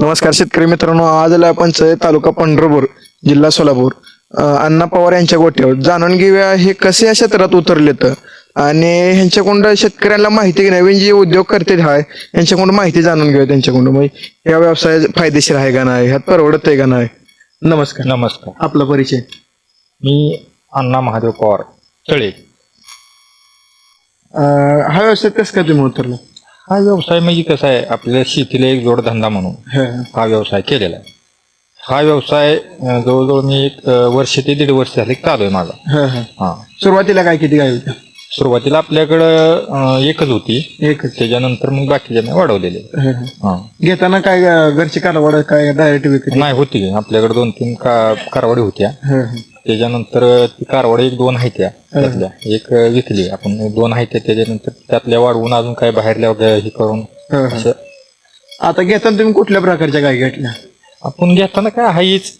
नमस्कार शेतकरी मित्रांनो आज आपण सह तालुका पंढरपूर जिल्हा सोलापूर. अण्णा पवार यांच्या गोट्यावर जाणून घेऊया हे कसे या क्षेत्रात उतरलेत आणि ह्यांच्याकडून शेतकऱ्यांना माहिती घे नवीन जे उद्योग करते हाय यांच्याकडून माहिती जाणून घेऊया त्यांच्याकडून. म्हणजे या व्यवसाय फायदेशीर आहे का नाही ह्यात परवडत आहे का नाही? नमस्कार. नमस्कार. आपला परिचय. मी अण्णा महादेव पवार तळे. हा व्यवसाय कसं काय तुम्ही उतरला? हा व्यवसाय म्हणजे कसा आहे आपल्या शेतीला एक जोडधंदा म्हणून हा, व्यवसाय केलेला आहे. हा व्यवसाय जवळजवळ मी एक वर्ष ते दीड वर्ष झाले चालू आहे माझा. हा, सुरुवातीला काय किती गाय होत्या? सुरुवातीला आपल्याकडं एकच होती. एकच. त्याच्यानंतर मग बाकीच्या वाढवलेले. घेताना काय घरची कारवाड काय डायरेक्ट विक्री? नाही होती. आपल्याकडे दोन तीन का कारवाडी होत्या. त्याच्यानंतर ती कारवाडी एक दोन आहेत त्या त्यातल्या. एक विकली. आपण दोन आहेत त्या त्याच्यानंतर त्यातल्या वाढवून अजून काय बाहेरल्या वगैरे हे करून हा, हा. असं. आता घेताना तुम्ही कुठल्या प्रकारच्या गाय घेतल्या? आपण घेताना काय हाईच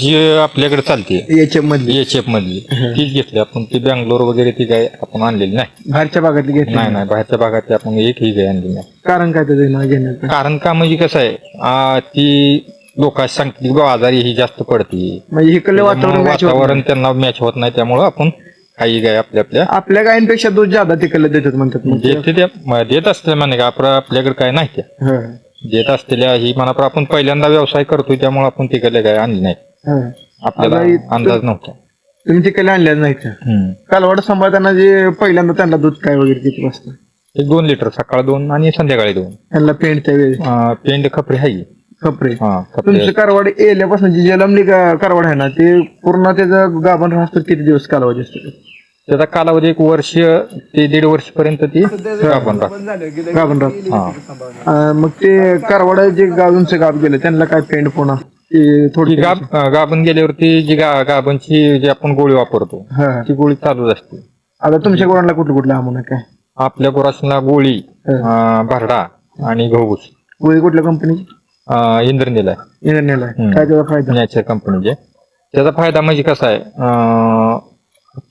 जी आपल्याकडे चालते. एच एम मधली. एच एफ मधली. तीच घेतली. आपण ती बँगलोर वगैरे ती काय आपण आणलेली नाही. बाहेरच्या भागातली घेतली नाही नाही. बाहेरच्या भागातली आपण एकही गाय आणली नाही. कारण काय त्याचं घेण्याचं? कारण का म्हणजे कसं आहे ती लोकांची सांगते की बाबा आजारी ही जास्त पडते. म्हणजे इकडलं वातावरण match होत वातावरण त्यांना मॅच होत नाही त्यामुळं आपण काही गाय आपल्या आपल्या. आपल्या गायींपेक्षा दूध जादा तिकडलं देतात म्हणतात मग देते त्या म- देत असते म्हणे का आपलं आपल्याकडे काय नाही त्या हा, देत असलेल्या ही म्हणा आपण पहिल्यांदा व्यवसाय करतोय त्यामुळे आपण तिकडल्या गाय आणली नाही हा. आपल्याला आता इथं- अंदाज नव्हता. तुम्ही तिकडे आणल्या नाही का? हम्म. कालवाड सांभाळताना जे पहिल्यांदा त्यांना दूध काय वगैरे किती वाजता? एक दोन लिटर सकाळ दोन आणि संध्याकाळी दोन. त्यांना पेंट त्या वेळी अं, पेंड खपरी आहे कपडे हा खपरी. तुमचं कारवाड येल्यापासून जी जलमली का- कारवाड आहे ना ते पूर्ण त्याचं गाभण राहतो किती दिवस कालावधी असतो? त्याचा कालावधी एक वर्ष ते दीड वर्ष पर्यंत ती आपण राहतो. गाभण राहतो. हा. अं, मग ते कारवाड जे गावूनचं गाव गेलं त्यांना काय पेंट पुन्हा ते ती थोडी गाब अं, गाभण गेल्यावरती जी गा गाभणची जी आपण गोळी वापरतो हा. ती गोळी चालूच असते. आता तुमच्या कोणाला कुठलं कुठलं आम्हाला काय? आपल्या गुरासना गोळी अं, भरडा आणि गहूस गोळी कुठल्या कंपनीची इंद्रनीला इंद्रनेला हम्म. काय त्याचा फायदा? नॅचर कंपनीचे त्याचा फायदा म्हणजे कसा आहे? अं,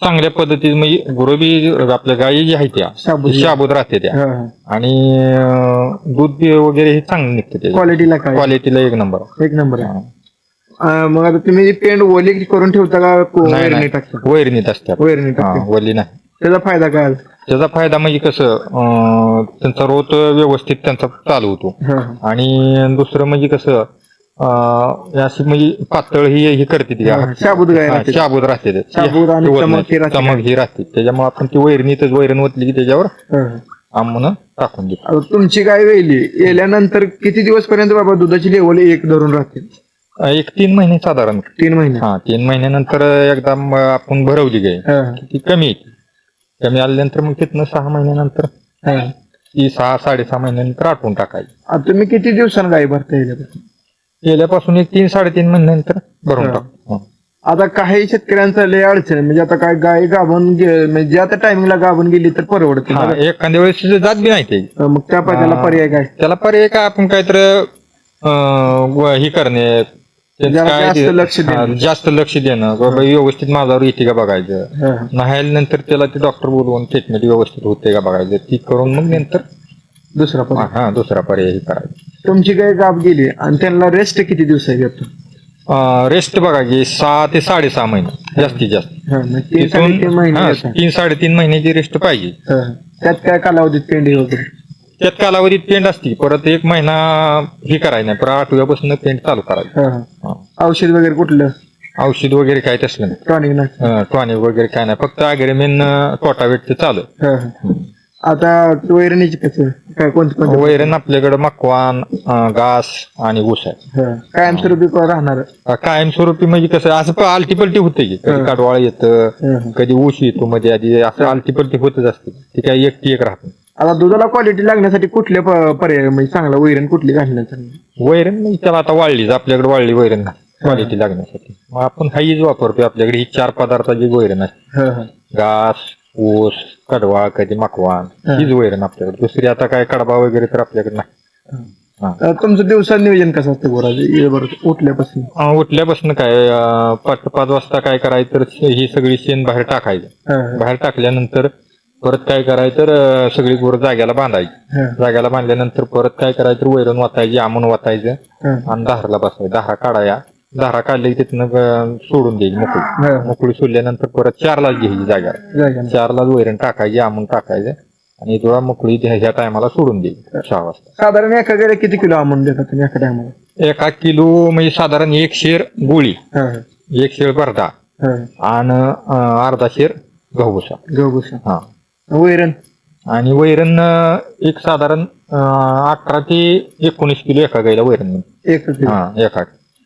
चांगल्या पद्धतीत म्हणजे गुरुबी आपल्या गायी जी आहेत त्या शाबूत. शाबूत राहते त्या. आणि अं, दूध बी वगैरे हे चांगलं निघते त्याच्या क्वालिटीला काय? क्वालिटीला एक नंबर एक नंबर आहे. अं, मग आता तुम्ही पेंट ओली करून ठेवता का? वैरणी. टाकता? वैरणीत असतात. वैरणी हा, टाकता. वल्ली नाही. त्याचा फायदा काय त्याचा फायदा म्हणजे कसं अं, त्यांचा रोत व्यवस्थित त्यांचा चालू होतो हा, हा. आणि दुसरं म्हणजे कसं अं, अशी म्हणजे पातळ ही ही करते ती हा, शाबूत गाय हा, राहते. शाबूत राहते ते. शाबूत आणि ती होत चमक नाही. ही राहते. चमक ही राहते त्याच्यामुळे आपण ती वैरणीतच वैरण ओतली की त्याच्यावर हा, हा. आंबून टाकून देतो आता तुमची गाय वेली येल्यानंतर किती दिवस पर्यंत बाबा दुधाची लेवल एक धरून राहते अं, एक तीन महिने साधारण तीन महिने हा तीन महिन्यानंतर एकदा म- आपण भरवली गाय हा, हा. ती कमी येते कमी आल्यानंतर मग तिथनं सहा महिन्यानंतर हा. ती सहा साडेसहा महिन्यानंतर आटवून टाकायची. आता तुम्ही किती दिवसांनी गाय भरता येईल गेल्यापासून एक तीन साडेतीन महिन्यानंतर भरून हा. टाकतो. आता काही शेतकऱ्यांचा लय अडचण आहे. म्हणजे आता काय गाय गाभण गे- म्हणजे ज्या त्या टायमिंगला गाभण गेली तर परवडते हा, एखाद्या वेळेस जात बी नाही ते. मग त्या पर्याय काय? त्याला पर्याय काय? आपण काहीतरी अं, व- हे करणे जरा काय जास्त ते- लक्ष देणं. जास्त लक्ष देणं. बाबा व्यवस्थित माझ्यावर येते का बघायचं? हा. नाही नंतर त्याला ते डॉक्टर बोलवून ट्रीटमेंट व्यवस्थित होते का बघायचं? ती करून मग नंतर दुसरा पर्याय. हा दुसरा पर्याय हे करायचा. तुमची गाय गाभ गेली आणि त्यांना रेस्ट किती दिवसाची घेतो रेस्ट बघा की सहा ते साडेसहा महिने जास्तीत जास्त. हा, मग तीन साडेतीन महिने हा. तीन साडेतीन महिन्याची रेस्ट पाहिजे. हा. त्यात काय कालावधीत पेंडी वगैरे? त्यात कालावधीत पेंट असते परत एक महिना हे करायचं नाही. परत आठव्यापासून पेंट चालू करायचं. हा, हा. हा. औषध वगैरे कुठलं? औषध वगैरे काय तसलं नाही. टॉनिक ना टॉनिक वगैरे काय नाही. फक्त अग्रेमेन टोटावेटचं चालू हा, हा. आता वैरणीची कसं? काय कोणतं कोणतं? वैरण आपल्याकडे मकवान अं, घास आणि ऊस आहे. हा. कायमस्वरूपी राहणार? अं, कायमस्वरूपी म्हणजे कसं असं प- आलटीपलटी होते की. कधी काडवाळ येतं हा. कधी ऊस येतो मध्ये आधी असं आलटीपलटी होतच असते. ती काय एकटी एक राहते आता दुधाला क्वालिटी लागण्यासाठी कुठले प- पर्याय म्हणजे चांगला वैरण कुठली घालण्याचं? वैरण म्हणजे त्याला आता वाढलीच आपल्याकडे वाढली वैरण क्वालिटी लागण्यासाठी. मग आपण हाईच वापरतोय आपल्याकडे ही चार पदार्थाची वैरण आहे. हा, हा. घास ऊस कडवा कधी मकवान हा. हीच वैरण आपल्याकडे. दुसरी आता काय कडबा वगैरे तर आपल्याकडे नाही. तुमचं दिवसा नियोजन कसं असतं बरोबर उठल्यापासून. अं, उठल्यापासून काय अं, पाच पाच वाजता काय करायचं तर ही सगळी शेण बाहेर टाकायचं. हा, हा. बाहेर टाकल्यानंतर परत काय करायचं तर अं, सगळी गुरं जाग्याला बांधायची. हा, जाग्याला बांधल्यानंतर परत काय करायचं तर वैरण वाचायची आमून वाचायचं हा, आणि धाराला बसायचं. धारा काढाया. धारा काढली की तिथनं अं, सोडून द्यायची मोकळी. हा. मोकळी सोडल्यानंतर परत चारलाच घ्यायची जाग्याला. जाग्याला. चारलाच वैरण टाकायची आमून टाकायचं आणि तुला मोकळी ह्या टायमाला सोडून द्यायची सहा वाजता. साधारण एका किती किलो आमून देतात तुम्ही एका टायमाला? एका किलो म्हणजे साधारण एक शेर गोळी हा, एक शेर भरडा हा. आणि अर्धा शेर गहू भुसा गहू भुसा. हा. वैरण. आणि वैरण अं, एक साधारण अं, अठरा ते एकोणीस किलो एका गाईला वैरण. मिळते. एक हा एका.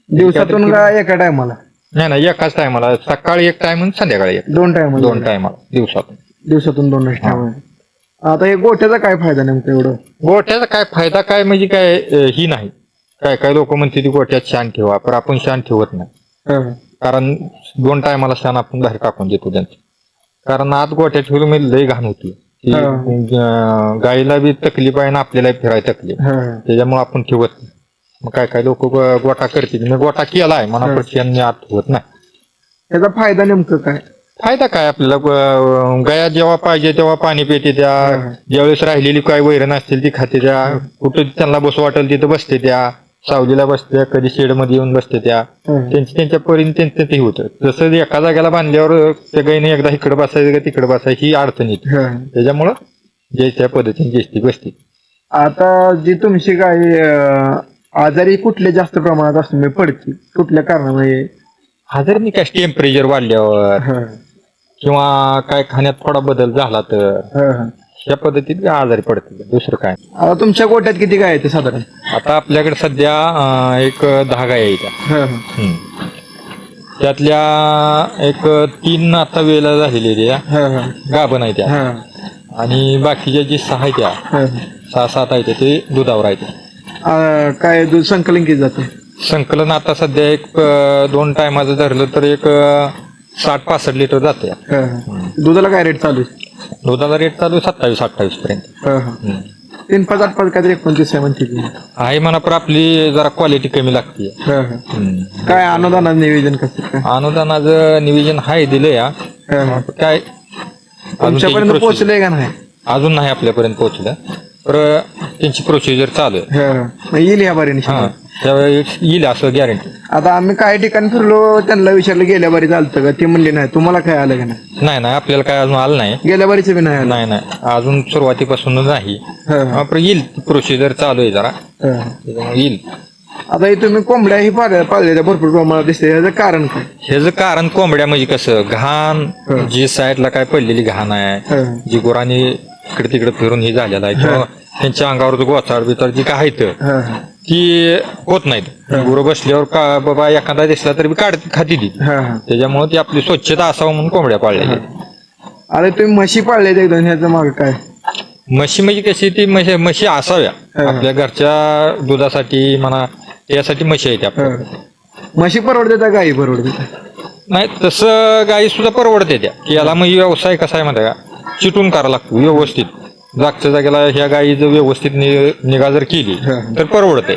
दिवसातून का एका टायमाला? नाही नाही एकाच टायमाला. सकाळी एक टाइम आणि संध्याकाळी एक. दोन टायमाला. दोन टायमाला दिवसातून. दिवसातून दोन टायमाला. आता हे गोठ्याचा काय फायदा नेमका एवढं? गोट्याचा काय फायदा काय म्हणजे काय अं, ही नाही. काय काय लोक म्हणते ती गोट्यात शान ठेवा पण आपण शान ठेवत नाही. हा, कारण दोन टायमाला शान आपण बाहेर टाकून देतो त्यांचं. कारण आत गोट्यात ठेवलं म्हणजे लय घाण होती. हा. अं, गाईला बी तकलीफ आहे ना आपल्याला फिरायला तकलीफ. हा, त्याच्यामुळे आपण ठेवत नाही. मग काय काय लोक गोटा करतील. मी गोटा केलाय मनापट शेण आत ठेवत नाही. त्याचा फायदा नेमकं काय? फायदा काय आपल्याला? अं, गाया जेव्हा पाहिजे तेव्हा पाणी पिते त्या. हा. ज्यावेळेस राहिलेली काय वैरण असतील ती खाते त्या. कुठं त्यांना बसू वाटेल तिथं बसते त्या. सावलीला बसते कधी शेडमध्ये येऊन बसते त्या. त्यांची त्यांच्या परीने त्यांचं ते होतं. जसं एका जागेला बांधल्यावर त्या गाईने एकदा इकडे बसायचं का तिकडे बसायची ही अडचण येते. त्याच्यामुळं जे त्या पद्धतीने जेष्टी बसते. आता जी तुमची गाय आजारी कुठले जास्त प्रमाणात असते म्हणजे पडते? कुठल्या कारणामुळे? हा जर मी काय टेम्परेचर वाढल्यावर किंवा काय खाण्यात थोडा बदल झाला तर. या पद्धतीत आजारी पडते. दुसरं काय आता तुमच्या गोठ्यात किती गाय आहेत साधारण? आता आपल्याकडे सध्या अं, एक दहा गाय आहेत हा, हा. हम्म. त्यातल्या एक तीन आता वेळेला झालेल्या हा, हा. गाभण आहेत त्या हा, आणि बाकीच्या जी सहा आहेत त्या हा. सहा सात आहेत ते दुधावर आहेत अं, काय दूध संकलन किती जातं संकलन आता सध्या एक अं, दोन टायमाचं धरलं तर एक अं, साठ पासष्ट लिटर जाते हा, हा. दुधाला काय रेट चालू आहे दुधाचा रेट चालू आहे सत्तावीस अठ्ठावीस पर्यंत हा, हा. हम्म. तीन पाच आठ पाच काहीतरी एकोणतीस आहे म्हणते ती. आहे म्हणा पण आपली जरा क्वालिटी कमी लागते. हा, हा. काय अनुदानाचं नियोजन कसं काय? अनुदानाचं नियोजन आहे दिलं या हा, हा. काय? अजून त्याची तुमच्यापर्यंत procedure- पोहोचलंय का नाही? अजून नाही आपल्यापर्यंत पोहोचलं. तर त्यांची प्रोसिजर चालू आहे. हा, हा. येईल या बारीने हा. त्यावेळेस येईल असं गॅरंटी आता आम्ही काही ठिकाणी फिरलो त्यांना विचारलं गेल्या बारी चालतं का? ते म्हणले नाही. तुम्हाला काय आलं का नाही? नाही नाही. आपल्याला काय अजून आलं नाही. गेल्या बारीचं बी नाही आलं. नाही नाही. अजून सुरुवातीपासून नाही. हा, हा. आपण येईल. प्रोसिजर चालू आहे जरा. हा. त्याच्यामुळे येईल. आता हे तुम्ही कोंबड्याही पाळल्या पाळलेल्या भरपूर प्रमाणात दिसते याचं कारण काय? ह्याचं कारण कोंबड्या म्हणजे कसं? घाण जी साईडला काय पडलेली घाण आहे हा, जी गुरांनी इकडे तिकडे फिरून ही झालेला आहे. किंवा त्यांच्या अंगावर जो गोचाड बिचाड जी काय आहे तर हा. ती होत नाहीत. गुरु बसल्यावर का बाबा एखादा दिसला तरी काढ खाती ती. त्याच्यामुळे ती आपली स्वच्छता असावं म्हणून कोंबड्या पाळल्या आहेत. अरे तुम्ही म्हशी पाळले एकदम ह्याचं माग काय? म्हशी म्हणजे कशी ती म्हशी म्हशी असाव्या. आपल्या घरच्या दुधासाठी म्हणा यासाठी म्हशी आहेत आपल्या. म्हशी परवडते का गाई परवडते नाही तसं गाई सुद्धा परवडते त्या. की याला मग व्यवसाय कसा आहे माहिती आहे का? चिटून करावा लागतो व्यवस्थित. जागच्या जागेला ह्या गाई जर व्यवस्थित नि- निगा जर केली. तर परवडते.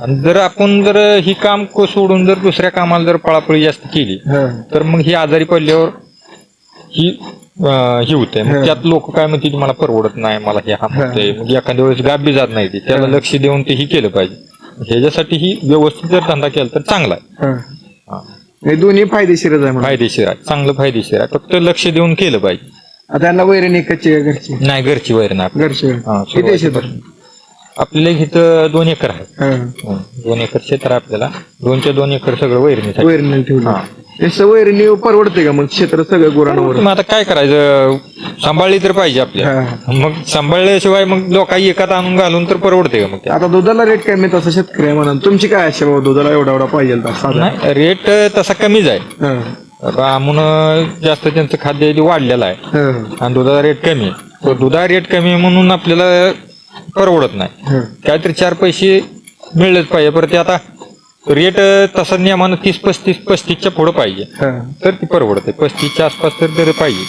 आणि जर आपण जर ही काम को- सोडून जर दुसऱ्या कामाला जर पळापळी जास्त केली तर मग ही आजारी पडल्यावर ही अं, ही होते. मग त्यात लोक काय म्हणते मला परवडत नाही मला हे हा मग एखाद्या वेळेस गाब जात नाही ती. त्याला लक्ष देऊन ते ही केलं पाहिजे. ह्याच्यासाठी ही व्यवस्थित जर धंदा केला तर चांगला आहे. हा. दोन्ही फायदेशीरच आहे फायदेशीर आहे. चांगलं फायदेशीर आहे. फक्त लक्ष देऊन केलं पाहिजे. त्यांना वैरण एकच आहे घरची? नाही घरची वैर नाही घरची. हा, किती आहे शेतात? आपल्याला इथं दोन एकर आहे. हा. हं, दोन एकर क्षेत्र आहे आपल्याला. दोनच्या दोन एकर सगळं वैरणीसाठी वैरण ठेवली. हा. तसं वैरणी परवडते का मग क्षेत्र सगळं गुरांवर? मग आता काय करायचं? सांभाळली तर पाहिजे आपल्या हा. मग सांभाळल्याशिवाय मग लोकांनी एकात आणून घालून तर परवडते का मग ते आता दुधाला रेट काय मी तसं शेतकरी आहे म्हणा तुमची काय आशा बाबा दुधाला एवढा एवढा पाहिजे साधा नाही रेट तसा कमीच आहे. हा. आमून जास्त त्यांचं खाद्य वाढलेलं आहे हा. आणि दुधाचा रेट कमी आहे. तो दुधा रेट कमी आहे म्हणून आपल्याला परवडत नाही. हा. काहीतरी चार पैसे मिळलेच पाहिजे. परत ते आता रेट तसा नियमानं तीस पस्तीस पस्तीसच्या पुढं पाहिजे. हा. तर ती परवडते. पस्तीसच्या आसपास तर दर पाहिजे.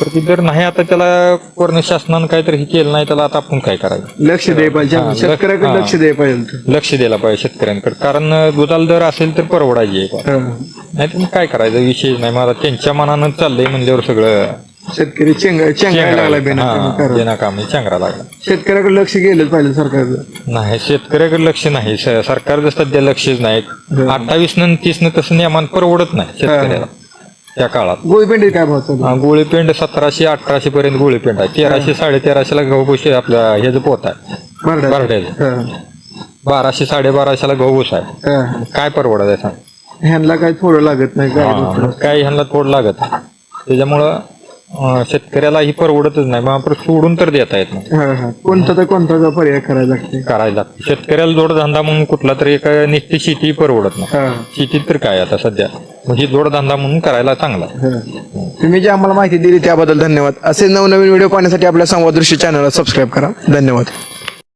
तर ती दर नाही आता त्याला पूर्ण शासनानं काहीतरी हे केलं नाही त्याला आता आपण काय करायचं? लक्ष द्याय पाहिजे. हा, शेतकऱ्याकडे. लक्ष द्याय पाहिजे लक्ष द्यायला पाहिजे शेतकऱ्यांकडे. कारण दुधाला दर असेल तर परवडायची आहे. हा. नाही तर मग काय करायचं? विषय नाही. मला त्यांच्या मनानं चाललंय म्हणल्यावर सगळं शेतकरी चेंग चेंगायला लागला बेना बेनाकामी चेंगरा लागला. शेतकऱ्याकडे लक्ष गेलं पाहिजे सरकारचं. नाही शेतकऱ्याकडे लक्ष नाही. स- सरकारचं सध्या लक्षच नाही. अठ्ठावीस न तीस न तसं नियमान परवडत नाही शेतकऱ्याला. त्या काळात. गोळीपेंडी काय भाव चालू गोळीपेंड सतराशे अठराशे पर्यंत गोळीपेंड आहे. तेराशे साडेतेराशेला गहू भुशी आपल्या ह्याचं पोत आहे. बरं बरड्याचं बाराशे साडेबाराशेला गहू भुसा आहे. काय परवडत आहे सांग? ह्यांना काय थोडं लागत नाही काय काय ह्यांना थोडं लागत. त्याच्यामुळं अं, शेतकऱ्याला ही परवडतच नाही. मग आपण सोडून तर देता येत नाही. हा हा. कोणता तर कोणता पर्याय करायला लागते? करायला लागतं. शेतकऱ्याला जोडधंदा म्हणून कुठला तरी एक निश्चित शेती परवडत नाही. हा. शेतीत तर काय आता सध्या? मग ही जोडधंदा म्हणून करायला चांगला आहे. तुम्ही जी आम्हाला माहिती दिली त्याबद्दल धन्यवाद. असे नवनवीन व्हिडिओ पाहण्यासाठी आपल्या संवाद दृश्य चॅनलला सबस्क्राईब करा. धन्यवाद.